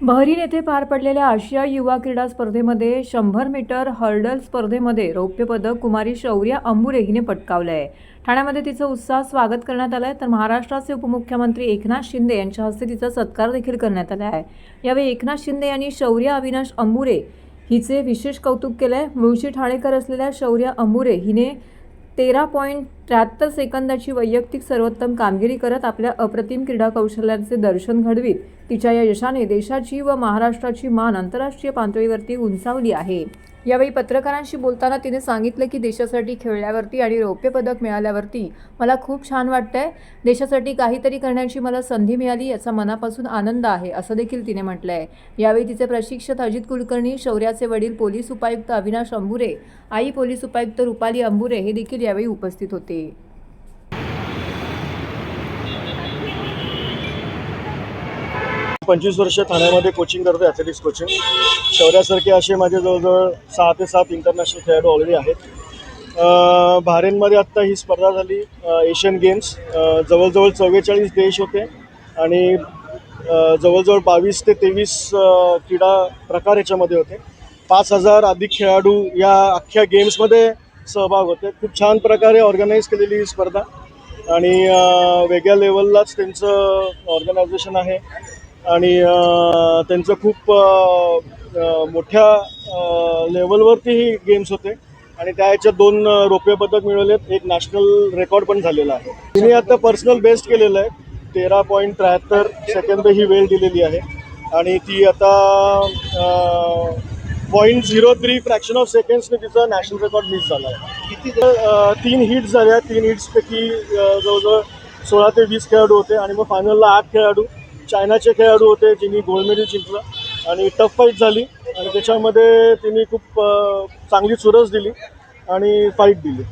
Bahrain येथे पार पडलेल्या आशिया युवा क्रीडा स्पर्धेमध्ये शंभर मीटर हर्डल स्पर्धेमध्ये रौप्य पदक कुमारी शौर्या अंबुरे हिने पटकावलं आहे ठाण्यामध्ये तिचं उत्साह स्वागत करण्यात आलं आहे तर महाराष्ट्राचे उपमुख्यमंत्री एकनाथ शिंदे यांच्या हस्ते तिचा सत्कार देखील करण्यात आला आहे. यावेळी एकनाथ शिंदे यांनी शौर्य अविनाश अंबुरे हिचे विशेष कौतुक केलं आहे मुळशी ठाणेकर असलेल्या शौर्य अंबुरे हिने तेरा पॉईंट त्र्याहत्तर सेकंदाची वैयक्तिक सर्वोत्तम कामगिरी करत आपल्या अप्रतिम क्रीडा कौशल्याचे दर्शन घडवीत. तिच्या या यशाने देशाची व महाराष्ट्राची मान आंतरराष्ट्रीय पातळीवरती उंचावली आहे. यावेळी पत्रकारांशी बोलताना तिने सांगितलं की देशासाठी खेळल्यावरती आणि रौप्य पदक मिळाल्यावरती मला खूप छान वाटतंय. देशासाठी काहीतरी करण्याची मला संधी मिळाली याचा मनापासून आनंद आहे असं देखील तिने म्हटलं आहे यावेळी तिचे प्रशिक्षक अजित कुलकर्णी शौर्याचे वडील पोलीस उपायुक्त अविनाश अंबुरे आई पोलीस उपायुक्त रुपाली अंबुरे हे देखील यावेळी उपस्थित होते. पंचवीस वर्ष ठाण्यामध्ये कोचिंग करतो ॲथलेटिक्स कोचिंग शौर्यासारखे असे माझे जवळजवळ सहा ते सात इंटरनॅशनल खेळाडू ऑलरेडी आहेत. अं, बहारेनमध्ये आत्ता ही स्पर्धा झाली एशियन गेम्स जवळजवळ चव्वेचाळीस देश होते आणि जवळजवळ बावीस ते तेवीस क्रीडा प्रकार याच्यामध्ये होते. पाच हजार अधिक खेळाडू या अख्ख्या गेम्समध्ये सहभाग होते. खूप छान प्रकारे ऑर्गनाईज केलेली ही स्पर्धा. आणि वेगळ्या लेवललाच त्यांचं ऑर्गनायझेशन आहे. आणि त्यांचं खूप मोठ्या लेवलवरती ही गेम्स होते. आणि त्या ह्याच्यात दोन रोपे रौप्य पदक मिळवलेत. एक नॅशनल रेकॉर्ड पण झालेला आहे. तिने आता पर्सनल बेस्ट केलेलं आहे. तेरा पॉईंट त्र्याहत्तर सेकंद ही वेळ दिलेली आहे. आणि ती आता point zero three fraction of सेकंड्सने तिचा नॅशनल रेकॉर्ड मिस झाला आहे. किती? तीन हिट्स झाल्या तीन हिट्सपैकी जवळजवळ सोळा ते वीस खेळाडू होते आणि मग फायनलला आठ खेळाडू चायनाचे खेळाडू होते जिनी गोल्ड मेडल जिंकलं आणि टफ फाईट झाली आणि त्याच्यामध्ये तिने खूप चांगली चुरस दिली आणि फाईट दिली.